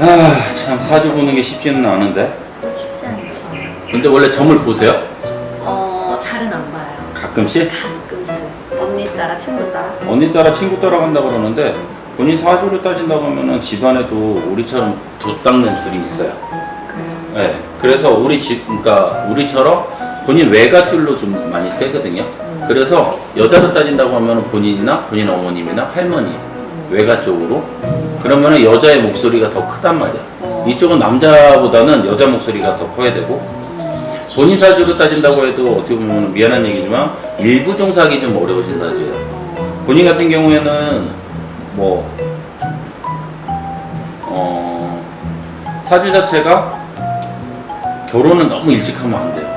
아, 참 사주 보는 게 쉽지는 않은데. 쉽지 않지. 근데 원래 점을 보세요? 어, 잘은 안 봐요. 가끔씩? 가끔씩. 언니 따라, 친구 따라. 언니 따라 친구 따라 간다 그러는데 본인 사주를 따진다고 하면은 집안에도 우리처럼 돛 닦는 줄이 있어요. 그래요. 네. 그래서 우리 집, 그러니까 우리처럼 본인 외가줄로 좀 많이 세거든요. 그래서 여자로 따진다고 하면 본인이나 본인 어머님이나 할머니 외가 쪽으로 그러면은 여자의 목소리가 더 크단 말이야. 어. 이쪽은 남자보다는 여자 목소리가 더 커야 되고 본인 사주로 따진다고 해도 어떻게 보면 미안한 얘기지만 일부 종사하기 좀 어려우신 사주예요. 어, 본인 같은 경우에는 뭐 어, 사주 자체가 결혼은 너무 일찍 하면 안 돼요.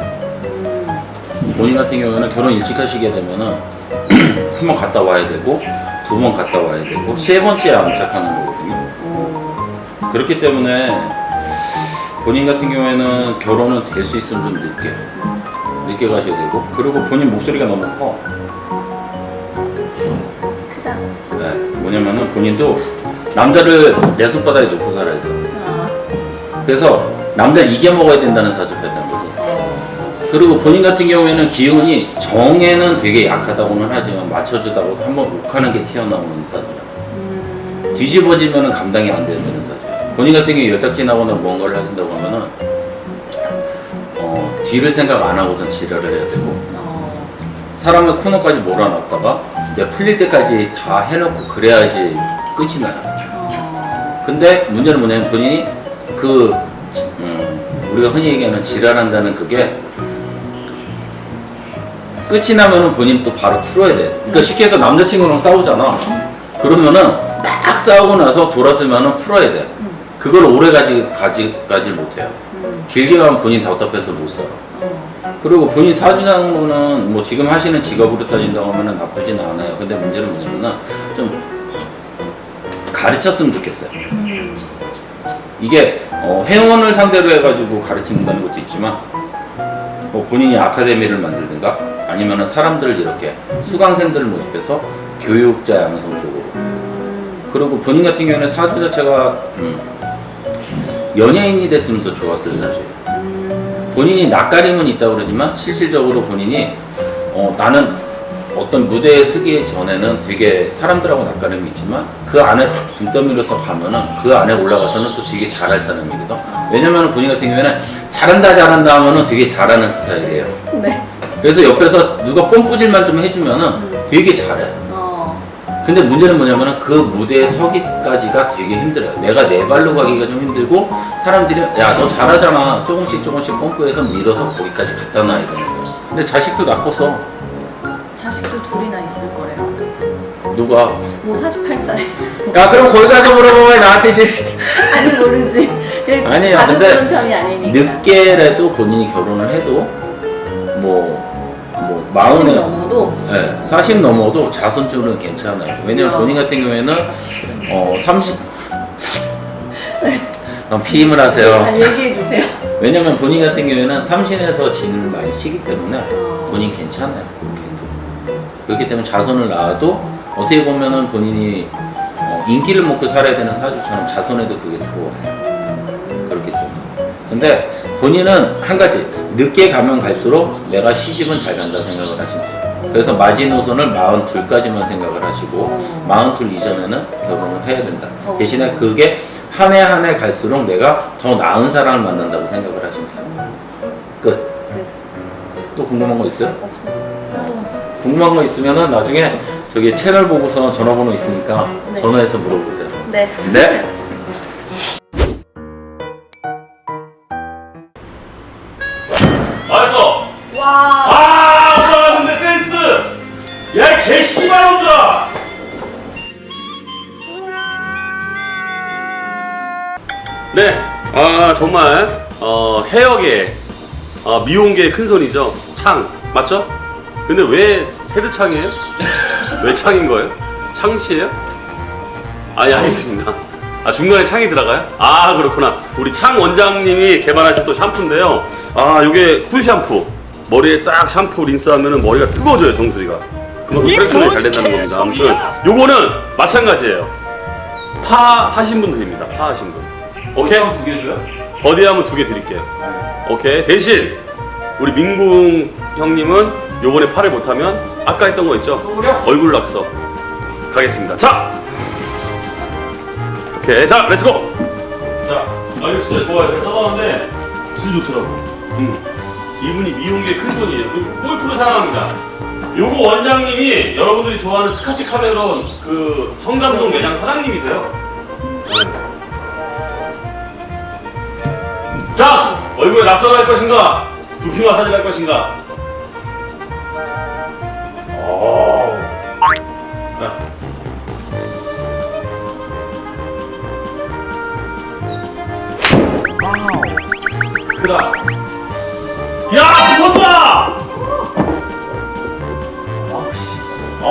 본인 같은 경우에는 결혼 일찍 하시게 되면은 한번 갔다 와야 되고 두 번 갔다 와야 되고 세 번째 안착하는 거거든요. 어, 그렇기 때문에 본인 같은 경우에는 결혼은 될 수 있으면 좀 늦게 늦게 가셔야 되고 그리고 본인 목소리가 너무 커. 크다. 네, 뭐냐면은 본인도 남자를 내 손바닥에 놓고 살아야 돼요. 아, 그래서 남자를 이겨먹어야 된다는 사주 그리고 본인 같은 경우에는 기운이 정에는 되게 약하다고는 하지만 맞춰주다고 한번 욱하는 게 튀어나오는 사주야. 음, 뒤집어지면은 감당이 안 되는 사주야. 본인 같은 경우에 열딱지나거나 뭔가를 하신다고 하면은 어, 뒤를 생각 안 하고선 지랄을 해야 되고 어, 사람을 코너까지 몰아놨다가 내 풀릴 때까지 다 해놓고 그래야지 끝이 나요. 어, 근데 문제는 뭐냐면 본인이 그 음, 우리가 흔히 얘기하는 지랄한다는 그게 끝이 나면은 본인 또 바로 풀어야 돼. 그러니까 쉽게 해서 남자친구랑 싸우잖아. 그러면은 막 싸우고 나서 돌아서면은 풀어야 돼. 그걸 오래 가지 가지 가지 못해요. 음, 길게 가면 본인 답답해서 못 살아. 어, 그리고 본인 사주상으로는 뭐 지금 하시는 직업으로 따진다고 하면 나쁘진 않아요. 근데 문제는 뭐냐면은 좀 가르쳤으면 좋겠어요. 음, 이게 어, 회원을 상대로 해가지고 가르친다는 것도 있지만 뭐 본인이 아카데미를 만들든가 아니면은 사람들을 이렇게 수강생들을 모집해서 교육자 양성 쪽으로 음, 그리고 본인 같은 경우는 사주 자체가 음, 연예인이 됐으면 더 좋았을. 음, 본인이 낯가림은 있다고 그러지만 실질적으로 본인이 어, 나는 어떤 무대에 서기 전에는 되게 사람들하고 낯가림이 있지만 그 안에 등 떠밀어서 가면은 그 안에 올라가서는 또 되게 잘할 사람이거든. 왜냐면 본인 같은 경우에는 잘한다 잘한다 하면은 되게 잘하는 스타일이에요. 네. 그래서 옆에서 누가 뽐뿌질만 좀 해주면은 되게 잘해. 어, 근데 문제는 뭐냐면은 그 무대에 서기까지가 되게 힘들어요. 내가 내 발로 가기가 좀 힘들고 사람들이 야 너 잘하잖아 조금씩 조금씩 pom프해서 밀어서 거기까지 갖다 놔야 거야. 근데 자식도 낳고서 자식도 둘이나 있을 거래요. 누가 뭐 사주팔자에. 야 그럼 거기 가서 물어봐 나한테 이제 아니, 모르지. 아니에요, 자주 근데 그런 편이 아니니까. 늦게라도 본인이 결혼을 해도 뭐 뭐 사십 마흔에 넘어도 네, 40 넘어도 자손줄은 괜찮아요. 왜냐면 어. 본인 같은 경우에는 어 30. 그럼 피임을 하세요. 아, 얘기해 주세요. 왜냐면 본인 같은 경우에는 삼신에서 진을 많이 치기 때문에 어. 본인 괜찮아요. 그렇게 해도. 그렇기 때문에 자손을 낳아도 어떻게 보면은 본인이 어, 인기를 먹고 살아야 되는 사주처럼 자손에도 그게 들어와요. 그렇기 때문에. 근데 본인은 한 가지 늦게 가면 갈수록 내가 시집은 잘 간다 생각을 하시면 돼요. 그래서 마지노선을 42까지만 생각을 하시고 42 이전에는 결혼을 해야 된다. 어. 대신에 그게 한 해 한 해 갈수록 내가 더 나은 사람을 만난다고 생각을 하시면 돼요. 끝. 네. 또 궁금한 거 있어요? 궁금한 거 있으면은 나중에 저기 채널 보고서 전화번호 있으니까 네. 전화해서 물어보세요. 네. 네. 씨발놈들아! 네, 아, 정말, 어, 해역의, 어, 미용계의 큰 손이죠. 창, 맞죠? 근데 왜 헤드 창이에요? 왜 창인 거예요? 창씨예요? 아, 예, 알겠습니다. 아, 중간에 창이 들어가요? 아, 그렇구나. 우리 창 원장님이 개발하신 또 샴푸인데요. 아, 요게 쿨 샴푸. 머리에 딱 샴푸 린스하면 머리가 뜨거워져요, 정수리가. 그만큼 순환이 잘 된다는 겁니다. 아무튼 요거는 마찬가지예요. 파 하신 분 드립니다. 파 하신 분. 오케이? 두개 줘요? 버디하면 두 개 드릴게요. 오케이. 대신 우리 민궁 형님은 요번에 팔을 못하면 아까 했던 거 있죠? 얼굴 낙서 가겠습니다. 자, 오케이. 자, 렛츠고. 자, 아 이거 진짜 좋아요. 제가 써봤는데 진짜 좋더라고. 음. 이분이 미용계 큰 손이에요. 그리고 골프를 사랑합니다. 요거 원장님이 여러분들이 좋아하는 스카치 카메론 그 청담동 매장 사장님이세요. 네. 자, 얼굴에 낙서를 할 것인가? 두피 마사지 할 것인가? 오. 자. 크다.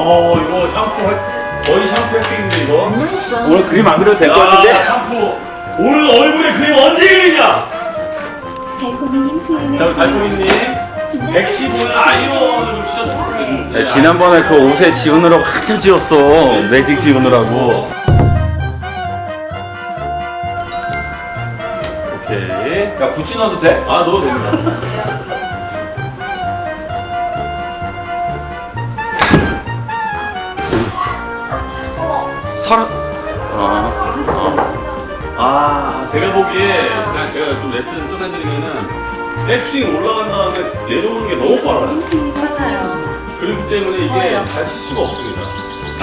어, 이거 샴푸, 할- 거의 샴푸 획득인데, 이거? 오늘 그림 안 그려도 될 것 야, 같은데? 샴푸. 오늘 얼굴에 그림 언제 그리냐? 달콤이님 수행을 자, 우리 달콤이님. 115는 아이언을 좀 치셨으면 좋겠는데. 야, 지난번에 그 옷에 지우느라고 한참 지웠어. 매직 지우느라고. 오케이. 야, 구찌 넣어도 돼? 아, 넣어도 됩니다. 사람. 아. 아, 제가 보기에 그냥 제가 좀 레슨 좀 해드리면은 백스윙 올라간 다음에 내려오는 게 너무 빨라요. 맞아요. 그렇기 때문에 이게. 잘 칠 수가 없습니다.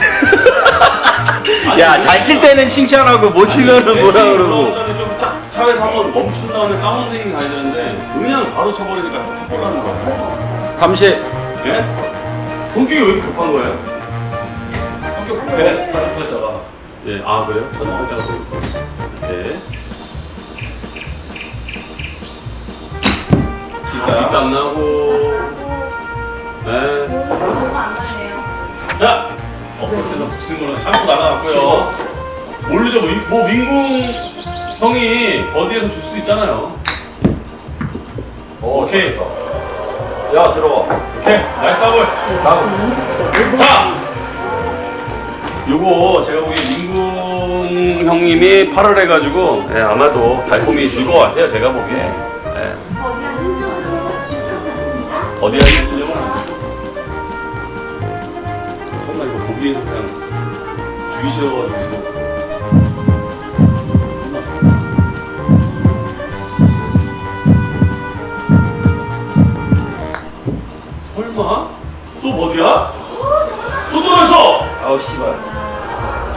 야, 잘 칠 때는 칭찬하고 못 치면은 뭐라 그러고. 좀딱 탑에서 한번 멈춘 다음에 다운 스윙이 가야 되는데 그냥 바로 쳐버리니까 헛볼하는 거예요. 30. 예? 성격이 왜 이렇게 급한 거예요? 급해. 사진 팔자가. 예, 아 그래요? 혼자가 보니까. 네. 아직도 안 나고. 네. 너무 안 맞네요. 자, 엎어치서 붙이는 거는 샴푸 날아갔고요. 모르죠, 뭐, 민- 뭐 민궁 형이 버디에서 줄 수도 있잖아요. 오케이. 야, 들어와. 오케이, 나이스 하볼. 자, 요거 제가 보기에 민궁 형님이 8을 해가지고 예, 아마도 달콤이 줄 것 같아요. 제가 보기에. 예. 거기가 진짜 어디 하시려고? 설마 이거 보기에서 그냥 죽이셔가지고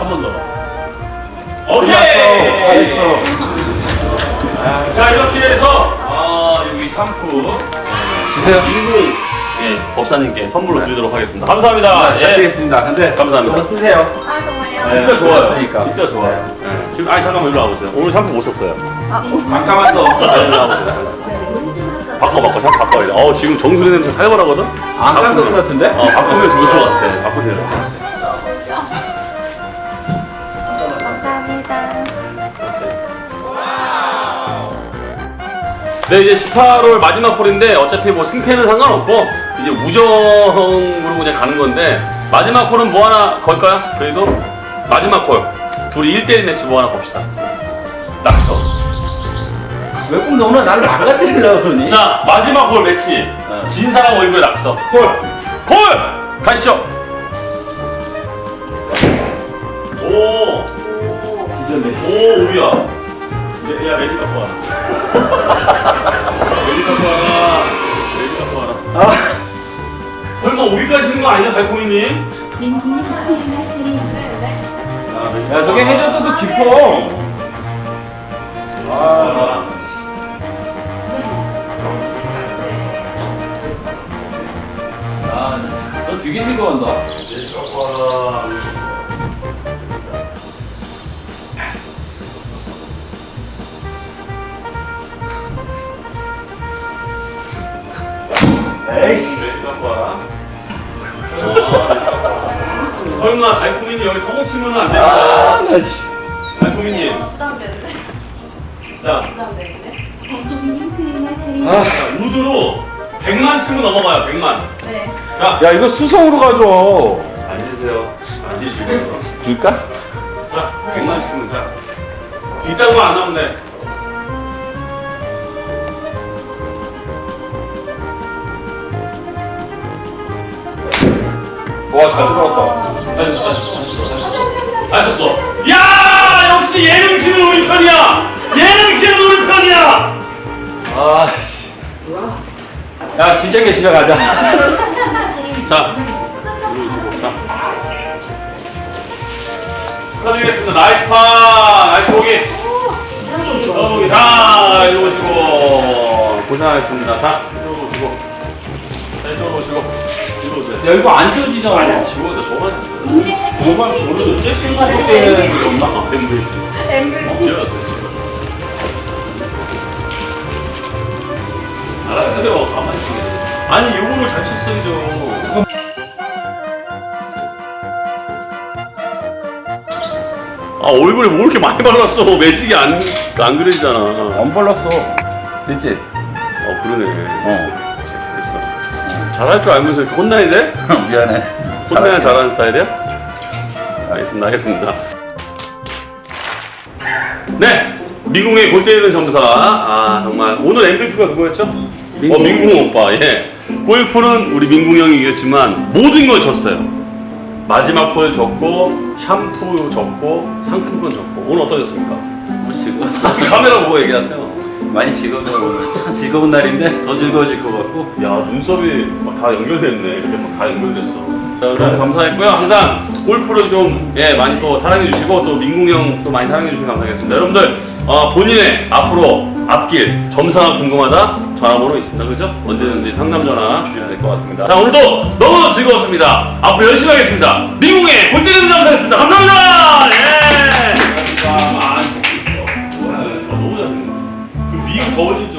한 번 더. 오케이! 했어. 자, 이렇게 해서, 아, 여기 샴푸. 주세요. 인공 예, 법사님께 선물로 드리도록 하겠습니다. 감사합니다. 네. 잘 예. 쓰겠습니다. 근데 감사합니다. 이거 쓰세요. 아 정말요? 네. 진짜 좋아요. 썼으니까. 진짜 좋아요. 예. 지금 아니 잠깐만 일로 와보세요. 오늘 샴푸 못 썼어요. 잠깐만 더. 일로 와보세요. 바꿔 바꿔 샴푸 바꿔야 돼. 어 지금 정수리 냄새 살벌하거든. 안 깎은 것 같은데? 어 바꾸면 좋을 것 같아. 바꾸세요. 네 이제 18홀 마지막 홀인데 어차피 뭐 승패는 상관없고 이제 우정으로 그냥 가는 건데 마지막 홀은 뭐 하나 걸까요? 그래도 마지막 홀 둘이 1대1 매치 뭐 하나 겁시다. 낙서. 왜 꼭 너는 나를 망가뜨리려고 그러니? 자 마지막 홀 매치 어. 진 사람 얼굴에 낙서 홀. 홀 가시죠 오, 오 기존 레스. 오비야 이제 야 레디 갖고 와라 레디 갖고 와라 레디 갖고 와라 아, 설마 오비 가시는 거 아니야 달콤이님. 야, 레디 야, 저게. 해저드도 깊어. 아, 아, 너 되게 싫어한다. 레디 갖고 와라 에이씨. 설마 달콤이님 여기 성공 치면 안 됩니다 아, 나 씨. 달콤이님 부담되는데. 자 부담되는데. 아, 자, 우드로 100만 치면 넘어가요 100만 네. 자 야 이거 수성으로 가져. 앉으세요 앉으시고 줄까? 자 100만 치면 자 뒷땅만 안 나오면 돼 와 잘 들어갔다. 잘 쳤어 잘 쳤어 잘 쳤어 잘 쳤어 야 역시 예능치는 우리 편이야 예능치는 우리 편이야 아 씨. 야 진작에 집에 가자. 자, 자. 축하드리겠습니다. 나이스 파, 나이스 보기. 보기. 자, 이리 오시고 고생하셨습니다. 자, 야 이거 안 지워지잖아. 아니야, 지워도 저만 지워요. 뭐만 모르는데? 때는 엄마 때문에 MVP. 지웠어요. 지웠어요. 알았어요. 가만히 있어요. 아니, 요거를 잘 쳤어야죠. 아 얼굴에 뭐 이렇게 많이 발랐어 매직이 안, 안 그려지잖아 어안 발랐어. 됐지? 그러네 어. 됐어 됐어 잘할 줄 알면서 이렇게 혼나야 돼? 미안해. 혼나야 잘하는 스타일이야? 알겠습니다 알겠습니다 네 미궁의 골 때리는 점사 아 정말 오늘 MVP가 누구였죠? 민궁. 어 민궁 오빠 예 골프는 우리 민궁 형이 이겼지만 모든 걸 졌어요 마지막 홀 졌고 샴푸 졌고 상품권 졌고 오늘 어떠셨습니까? 뭐 즐거웠어. 카메라 보고 얘기하세요 많이 즐거워 오늘 참 즐거운 날인데 더 즐거워질 것 같 고. 야 눈썹이 막 다 연결됐네. 이렇게 막 다 연결됐어. 자, 여러분 감사했고요. 항상 골프를 좀 예 많이 또 사랑해 주시고 또 민궁 형또 많이 사랑해 주시면 감사하겠습니다. 여러분들 어, 본인의 앞으로 앞길 점사가 궁금하다? 전화번호 있습니다. 그죠? 언제든지 상담 전화 주시면 될 것 같습니다. 자 오늘도 너무 즐거웠습니다. 앞으로 열심히 하겠습니다. 민궁의 골 때리는 점사였습니다. 감사합니다! 예! 있어 너무 잘생겼어. 그 미국 거울집.